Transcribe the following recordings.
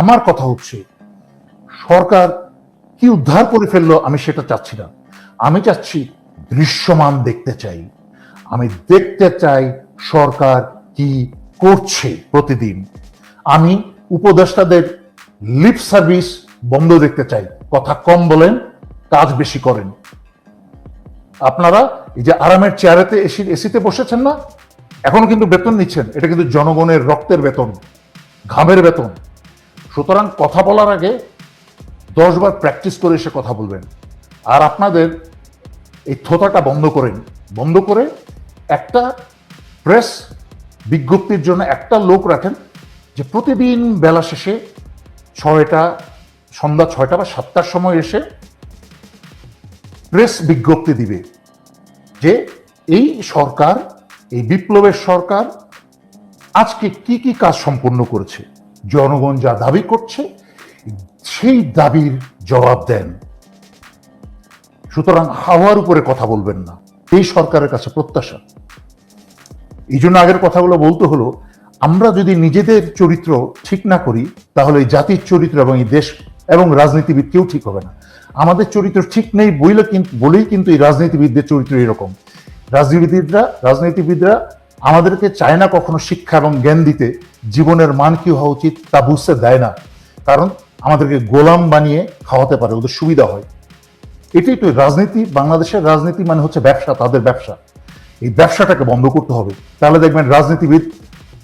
আমার কথা হচ্ছে, সরকার কি উদ্ধার করে ফেলল আমি সেটা চাচ্ছি না। আমি চাচ্ছি দৃশ্যমান দেখতে চাই। আমি দেখতে চাই সরকার কি করছে প্রতিদিন। আমি উপদেষ্টাদের লিপ সার্ভিস বন্ধ দেখতে চাই। কথা কম বলেন, কাজ বেশি করেন। আপনারা এই যে আরামের চেয়ারেতে এসি, এসিতে বসেছেন না? এখনও কিন্তু বেতন নিচ্ছেন। এটা কিন্তু জনগণের রক্তের বেতন, ঘামের বেতন। সুতরাং কথা বলার আগে দশবার প্র্যাকটিস করে এসে কথা বলবেন। আর আপনাদের এই থোতাটা বন্ধ করেন। বন্ধ করে একটা প্রেস বিজ্ঞপ্তির জন্য একটা লোক রাখেন যে প্রতিদিন বেলা শেষে ছয়টা, সন্ধ্যা ছয়টা বা সাতটার সময় এসে প্রেস বিজ্ঞপ্তি দিবে যে এই সরকার, এই বিপ্লবের সরকার আজকে কি কি কাজ সম্পন্ন করেছে। জনগণ যা দাবি করছে, সেই দাবির জবাব দেন। সুতরাং হাওয়ার উপরে কথা বলবেন না। এই সরকারের কাছে প্রত্যাশা। এই জন্য আগের কথাগুলো বলতে হলো, আমরা যদি নিজেদের চরিত্র ঠিক না করি, তাহলে এই জাতির চরিত্র এবং এই দেশ এবং রাজনীতিবিদ কেউ ঠিক হবে না। আমাদের চরিত্র ঠিক নেই বইলে কিন্তু বলেই কিন্তু এই রাজনীতিবিদদের চরিত্র এরকম। রাজনীতিবিদরা রাজনীতিবিদরা আমাদেরকে চায় না কখনো শিক্ষা এবং জ্ঞান দিতে। জীবনের মান কি হওয়া উচিত তা বুঝতে দেয় না। কারণ আমাদেরকে গোলাম বানিয়ে খাওয়াতে পারে, ওদের সুবিধা হয়। এটাই তো রাজনীতি, বাংলাদেশের রাজনীতি মানে হচ্ছে ব্যবসা, তাদের ব্যবসা। এই ব্যবসাটাকে বন্ধ করতে হবে। তাহলে দেখবেন রাজনীতিবিদ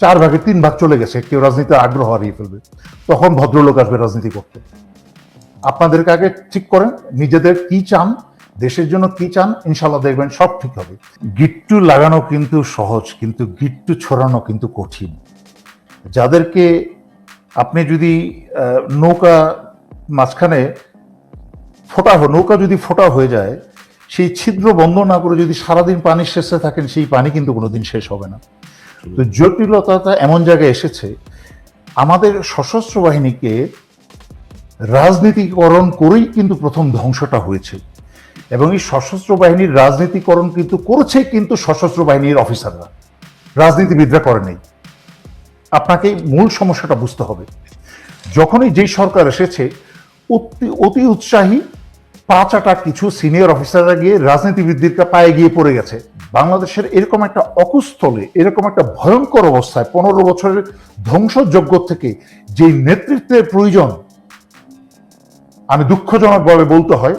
চার ভাগে তিন ভাগ চলে গেছে। কেউ রাজনীতির আগ্রহ হারিয়ে ফেলবে। তখন ভদ্রলোক আসবে রাজনীতি করতে। আপনাদেরকে আগে ঠিক করেন, নিজেদের কি চান দেশের জন্য কি চান ইনশাল্লাহ দেখবেন সব ঠিক হবে। গিট্টু লাগানো কিন্তু সহজ, কিন্তু গিট্টু ছড়ানো কিন্তু কঠিন। যাদেরকে আপনি যদি নৌকা মাঝখানে ফোটা নৌকা যদি ফোটা হয়ে যায়, সেই ছিদ্র বন্ধ না করে যদি সারাদিন পানির শেষে থাকেন, সেই পানি কিন্তু কোনোদিন শেষ হবে না। তো জটিলতাটা এমন জায়গায় এসেছে, আমাদের সশস্ত্র বাহিনীকে রাজনীতিকরণ করেই কিন্তু প্রথম ধ্বংসটা হয়েছে। এবং এই সশস্ত্র বাহিনীর রাজনীতিকরণ কিন্তু করেছে, কিন্তু সশস্ত্র বাহিনীর অফিসাররা। রাজনীতিবিদরা করে নেই। আপনাকে মূল সমস্যাটা বুঝতে হবে। যখনই যেই সরকার এসেছে, অতি অতি উৎসাহী পাঁচ আটা কিছু সিনিয়র অফিসাররা গিয়ে রাজনীতিবিদদের পায়ে গিয়ে পড়ে গেছে। বাংলাদেশের এরকম একটা অকুস্থলে, এরকম একটা ভয়ঙ্কর অবস্থায় পনেরো বছরের ধ্বংসযজ্ঞ থেকে যে নেতৃত্বের প্রয়োজন, আমি দুঃখজনকভাবে বলতে হয়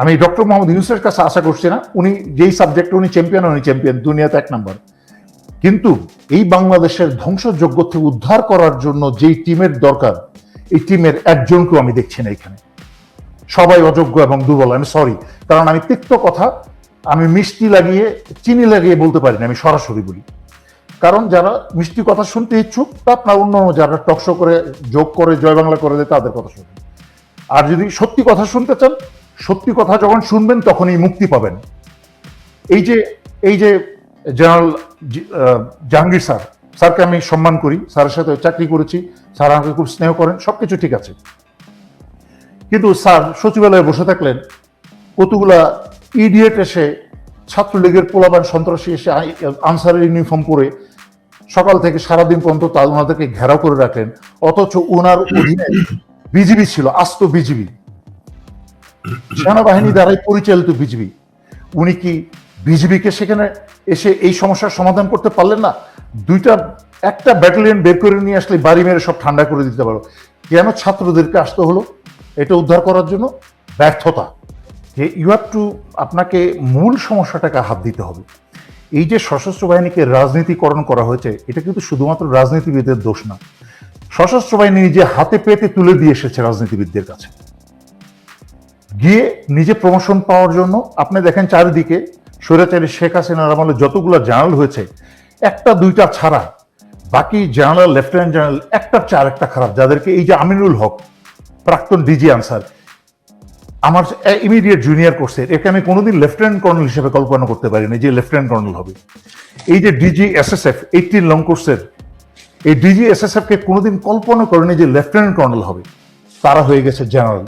আমি ডক্টর মোহাম্মদ ইউনুসের কাছে আশা করছি না, উনি যেই সাবজেক্টে উনি চ্যাম্পিয়ন উনি চ্যাম্পিয়ন দুনিয়াতে এক নম্বর কিন্তু এই বাংলাদেশের ধ্বংসযোগ্য থেকে উদ্ধার করার জন্য যেই টিমের দরকার, এই টিমের একজনকেও আমি দেখছি না এখানে। সবাই অযোগ্য এবং দুর্বল। আমি সরি কারণ আমি তিক্ত কথা, আমি মিষ্টি লাগিয়ে, চিনি লাগিয়ে বলতে পারি না, আমি সরাসরি বলি। কারণ যারা মিষ্টি কথা শুনতে ইচ্ছুক, তা আপনার অন্য যারা টকশো করে যোগ করে জয় বাংলা করে দেয়, তাদের কথা শুনুন। আর যদি সত্যি কথা শুনতে চান সত্যি কথা যখন শুনবেন, তখনই মুক্তি পাবেন। এই যে এই যে জেনারেল জাহাঙ্গীর স্যার, স্যারকে আমি সম্মান করি, স্যারের সাথে চাকরি করেছি, স্যার আমাকে খুব স্নেহ করেন, সবকিছু ঠিক আছে। কিন্তু স্যার সচিবালয়ে বসে থাকলেন, কতগুলা ইডিয়েট এসে ছাত্রলীগের পোলাবান সন্ত্রাসী এসে আনসারের ইউনিফর্ম পরে সকাল থেকে সারাদিন পর্যন্ত তা ওনাদেরকে ঘেরাও করে রাখলেন, অথচ ওনার অধীনে বিজিবি ছিল, আস্ত বিজিবি। সেনাবাহিনী দ্বারাই পরিচালিত বিজিবি। উনি কি বিজিবিকে সেখানে এসে এই সমস্যার সমাধান করতে পারলেন না? দুইটা, একটা ব্যাটালিয়ন বের করে নিয়ে আসলে বাড়ি মেরে সব ঠান্ডা করে দিতে পারো। কেন ছাত্রদেরকে আসতে হলো? এটা উদ্ধার করার জন্য ব্যর্থতা। যে ইউ হ্যাভ টু আপনাকে মূল সমস্যাটাকে হাত দিতে হবে। এই যে সশস্ত্র বাহিনীকে রাজনীতিকরণ করা হয়েছে, এটা কিন্তু শুধুমাত্র রাজনীতিবিদদের দোষ না। সশস্ত্র বাহিনী নিজে হাতে পেতে তুলে দিয়ে এসেছে রাজনীতিবিদদের কাছে। গিয়ে নিজে প্রমোশন পাওয়ার জন্য, আপনি দেখেন চারিদিকে স্বৈরাচারী শেখ হাসিনার আমলে যতগুলো জার্নাল হয়েছে, একটা দুইটা ছাড়া, বাকি জেনারেল লেফটেন্যান্ট জেনারেল একটার চার একটা খারাপ। যাদেরকে এই যে আমিনুল হক, প্রাক্তন ডিজি আনসার আমার ইমিডিয়েট জুনিয়র কোর্সের একে আমি কোনোদিন লেফটেন্যান্ট কর্নেল হিসেবে কল্পনা করতে পারিনি যে লেফটেন্যান্ট কর্নেল হবে। এই যে DG S S F eighteen long কোর্সের এই ডিজি এস এস এফকে কোনোদিন কল্পনা করেনি যে লেফটেন্যান্ট কর্নেল হবে। তারা হয়ে গেছে জেনারেল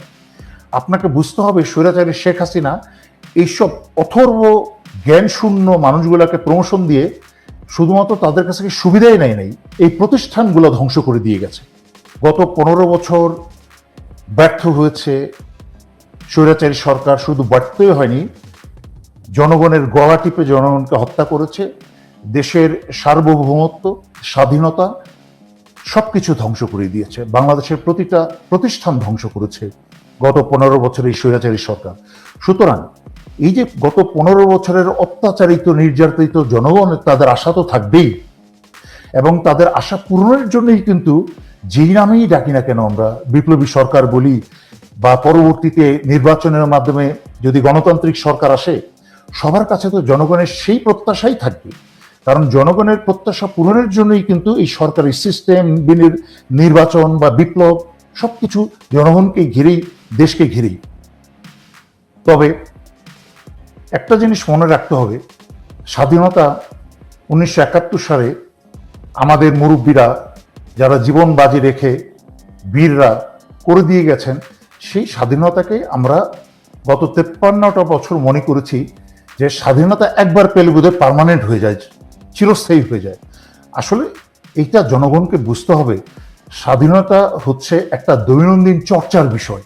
আপনাকে বুঝতে হবে স্বৈরাচারী শেখ হাসিনা এইসব অথর্ব জ্ঞান শূন্য মানুষগুলোকে প্রমোশন দিয়ে শুধুমাত্র তাদের কাছে কি সুবিধাই নেয় নাই? এই প্রতিষ্ঠানগুলো ধ্বংস করে দিয়ে গেছে। গত পনেরো বছর ব্যর্থ হয়েছে স্বৈরাচারী সরকার, শুধু ব্যর্থই হয়নি, জনগণের গলা টিপে জনগণকে হত্যা করেছে, দেশের সার্বভৌমত্ব, স্বাধীনতা সবকিছু ধ্বংস করে দিয়েছে। বাংলাদেশের প্রতিটা প্রতিষ্ঠান ধ্বংস করেছে। গত পনেরো বছরের স্বৈরাচারী সরকার। সুতরাং এই যে গত পনেরো বছরের অত্যাচারিত, নির্যাতিত জনগণ, তাদের আশা তো থাকবেই। এবং তাদের আশা পূরণের জন্যই কিন্তু যেই নামেই ডাকি না কেন আমরা, বিপ্লবী সরকার বলি, বা পরবর্তীতে নির্বাচনের মাধ্যমে যদি গণতান্ত্রিক সরকার আসে, সবার কাছে তো জনগণের সেই প্রত্যাশাই থাকবে। কারণ জনগণের প্রত্যাশা পূরণের জন্যই কিন্তু এই সরকারি সিস্টেম নির্বাচন বা বিপ্লব সবকিছু জনগণকে ঘিরেই দেশকে ঘিরেই। তবে একটা জিনিস মনে রাখতে হবে, স্বাধীনতা উনিশশো একাত্তর সালে আমাদের মুরব্বীরা, যারা জীবন বাজি রেখে বীররা করে দিয়ে গেছেন, সেই স্বাধীনতাকে আমরা গত তেপ্পান্নটা বছর মনে করেছি যে স্বাধীনতা একবার পেলে বোধহয় পারমানেন্ট হয়ে যায়, চিরস্থায়ী হয়ে যায়। আসলে এইটা জনগণকে বুঝতে হবে, স্বাধীনতা হচ্ছে একটা দৈনন্দিন চর্চার বিষয়।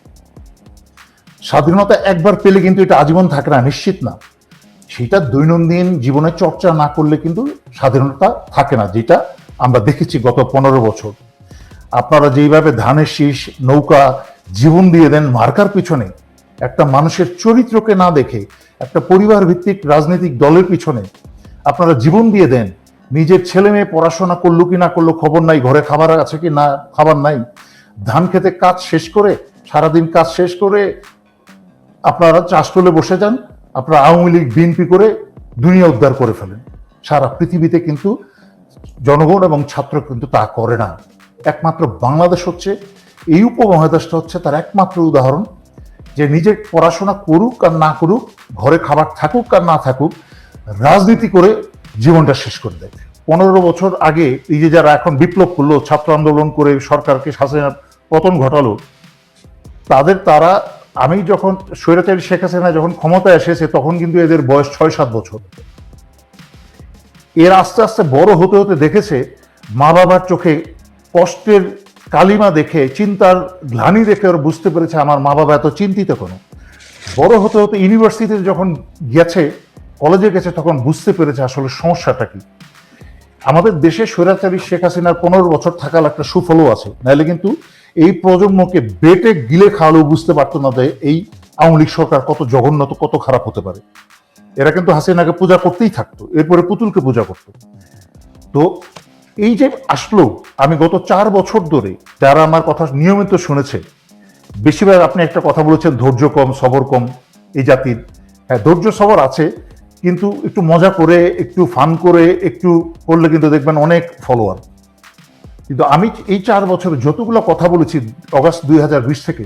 স্বাধীনতা একবার পেলে কিন্তু এটা আজীবন থাকে না, নিশ্চিত না। সেটা দৈনন্দিন জীবনে চর্চা না করলে কিন্তু স্বাধীনতা থাকে না, যেটা আমরা দেখেছি গত পনেরো বছর। আপনারা যেইভাবে ধানের শীষ, নৌকা, জীবন দিয়ে দেন, মার্কার পিছনে একটা মানুষের চরিত্রকে না দেখে, একটা পরিবার ভিত্তিক রাজনৈতিক দলের পিছনে আপনারা জীবন দিয়ে দেন, নিজের ছেলে মেয়ে পড়াশোনা করল কি না করল, খবর নাই, ঘরে খাবার আছে কি না, খাবার নাই, ধান খেতে কাজ শেষ করে, সারাদিন কাজ শেষ করে আপনারা চাষ তুলে বসে যান, আপনারা আওয়ামী লীগ, বিএনপি করে দুনিয়া উদ্ধার করে ফেলেন। সারা পৃথিবীতে কিন্তু জনগণ এবং ছাত্র কিন্তু তা করে না। একমাত্র বাংলাদেশ হচ্ছে, এই উপমহাদেশটা হচ্ছে তার একমাত্র উদাহরণ যে নিজে পড়াশোনা করুক আর না করুক, ঘরে খাবার থাকুক আর না থাকুক, রাজনীতি করে জীবনটা শেষ করে দেয়। পনেরো বছর আগে এই যে যারা এখন বিপ্লব করল, ছাত্র আন্দোলন করে সরকারকে শাসনের পতন ঘটালো, তাদের তারা আমি যখন স্বৈরাচারী শেখ হাসিনা যখন ক্ষমতায় এসেছে, তখন কিন্তু এদের বয়স ছয় সাত বছর। এর আস্তে আস্তে বড় হতে হতে দেখেছে, মা বাবার চোখে কষ্টের কালিমা দেখে, চিন্তার গ্লানি দেখে ওরা বুঝতে পেরেছে, আমার মা বাবা এত চিন্তিত কেন? বড় হতে হতে ইউনিভার্সিটিতে যখন গেছে, কলেজে গেছে, তখন বুঝতে পেরেছে আসলে সমস্যাটা কি। আমাদের দেশে স্বৈরাচারী শেখ হাসিনার পনেরো বছর থাকার একটা সুফলও আছে। নাহলে কিন্তু এই প্রজন্মকে বেটে গিলে খাওয়ালেও বুঝতে পারতো না যে এই আওয়ামী লীগ সরকার কত জঘন্যত কত খারাপ হতে পারে। এরা কিন্তু হাসিনাকে পূজা করতেই থাকতো, এরপরে পুতুলকে পূজা করতো। তো এই যে আসলো, আমি গত চার বছর ধরে যারা আমার কথা নিয়মিত শুনেছে, বেশিরভাগ আপনি একটা কথা বলেছেন, ধৈর্য কম, সবর কম, এই জাতির। হ্যাঁ ধৈর্য, সবর আছে, কিন্তু একটু মজা করে, একটু ফান করে, একটু করলে কিন্তু দেখবেন অনেক ফলোয়ার কিন্তু আমি এই চার বছরে যতগুলো কথা বলেছি অগাস্ট দুই হাজার বিশ থেকে,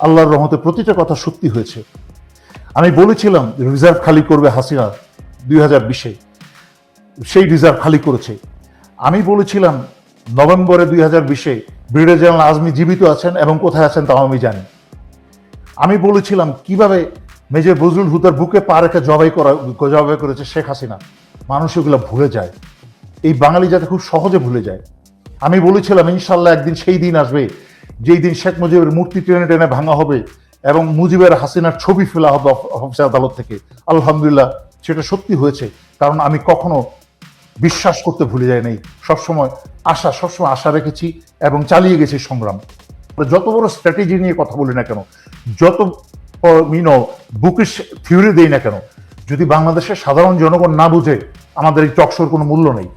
আল্লাহর রহমতে প্রতিটা কথা সত্যি হয়েছে। আমি বলেছিলাম, রিজার্ভ খালি করবে হাসিনা দুই হাজার বিশে। সেই রিজার্ভ খালি করেছে। আমি বলেছিলাম, নভেম্বরে দুই হাজার বিশে ব্রিগেডিয়ার জেনারেল আজমি জীবিত আছেন এবং কোথায় আছেন তাও আমি জানি। আমি বলেছিলাম, কীভাবে মেজর বজরুল হুদার বুকে পা রেখে জবাই করা, জবাই করেছে শেখ হাসিনা। মানুষ এগুলো ভুলে যায়। এই বাঙালি যাতে খুব সহজে ভুলে যায়। আমি বলেছিলাম, ইনশাল্লাহ একদিন সেই দিন আসবে, যেই দিন শেখ মুজিবের মূর্তি টেনে টেনে ভাঙা হবে এবং মুজিবের হাসিনার ছবি ফেলা হবে অফ- অফিস আদালত থেকে। আলহামদুলিল্লাহ সেটা সত্যি হয়েছে, কারণ আমি কখনো বিশ্বাস করতে ভুলে যাই নাই। সবসময় আশা সবসময় আশা রেখেছি এবং চালিয়ে গেছি সংগ্রাম। যত বড় স্ট্র্যাটেজি নিয়ে কথা বলি না কেন, যত মিনো বুকিশ থিওরি দেই না কেন, যদি বাংলাদেশের সাধারণ জনগণ না বুঝে, আমাদের এই টকশোর কোনো মূল্য নেই।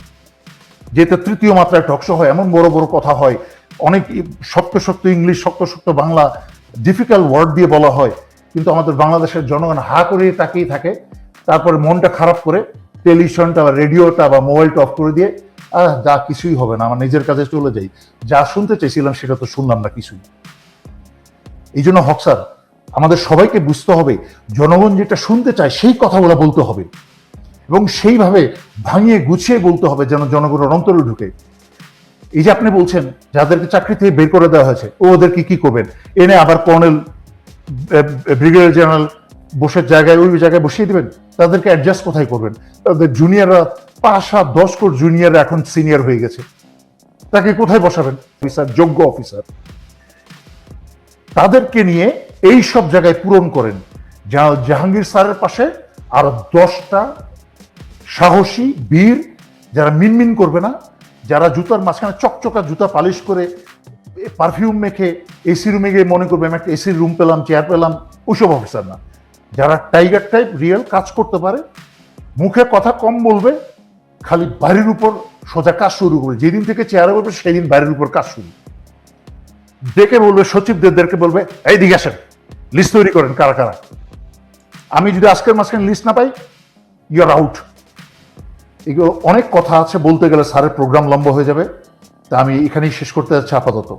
যেহেতু তৃতীয় মাত্রায় টকশো হয়, এমন বড় বড় কথা হয়, অনেক শক্ত শক্ত ইংলিশ শক্ত শক্ত বাংলা ডিফিকাল্ট ওয়ার্ড দিয়ে বলা হয়, কিন্তু আমাদের বাংলাদেশের জনগণ হা করে তাকিয়ে থাকে, তারপরে মনটা খারাপ করে টেলিভিশনটা বা রেডিওটা বা মোবাইলটা অফ করে দিয়ে, আহ, যা কিছুই হবে না, আমার নিজের কাছে চলে যাই। যা শুনতে চাইছিলাম সেটা তো শুনলাম না কিছুই। এই জন্য হক স্যার, আমাদের সবাইকে বুঝতে হবে, জনগণ যেটা শুনতে চায় সেই কথাগুলো বলতে হবে। এবং সেইভাবে ভাঙিয়ে গুছিয়ে বলতে হবে যেন জনগণের অন্তরে ঢুকে। এই যে আপনি বলছেন, যাদেরকে চাকরি থেকে বের করে দেওয়া হয়েছে, ও ওদেরকে কি করবেন? এনে আবার কর্নেল ব্রিগেডিয়ার জেনারেল বসে জায়গায়, ওই জায়গায় বসিয়ে দেবেন? তাদেরকে অ্যাডজাস্ট কোথায় করবেন? তাদের জুনিয়ররা পাঁচ সাত দশ কোট জুনিয়র এখন সিনিয়র হয়ে গেছে। তাকে কোথায় বসাবেন? অফিসার যোগ্য অফিসার তাদেরকে নিয়ে এই সব জায়গায় পূরণ করেন। জাহাঙ্গীর স্যারের পাশে আরও দশটা সাহসী, বীর, যারা মিনমিন করবে না, যারা জুতার মাঝখানে চকচকা জুতা পালিশ করে পারফিউম মেখে এসি রুমে গিয়ে মনে করবে, আমি একটা এসির রুম পেলাম চেয়ার পেলাম, ওইসব অফিসার না। যারা টাইগার টাইপ রিয়েল কাজ করতে পারে, মুখে কথা কম বলবে, খালি বাড়ির উপর সোজা কাজ শুরু করবে। যেদিন থেকে চেয়ারে বলবে, সেদিন বাড়ির উপর কাজ শুরু। ডেকে বলবে, সচিবদেরকে বলবে, এই দিকে আসেন লিস্ট তৈরি করেন কারা কারা। আমি যদি আজকের মাঝখানে লিস্ট না পাই ইউর আউট এগুলো অনেক কথা আছে, বলতে গেলে স্যারের প্রোগ্রাম লম্বা হয়ে যাবে। তা আমি এখানেই শেষ করতে যাচ্ছি আপাতত।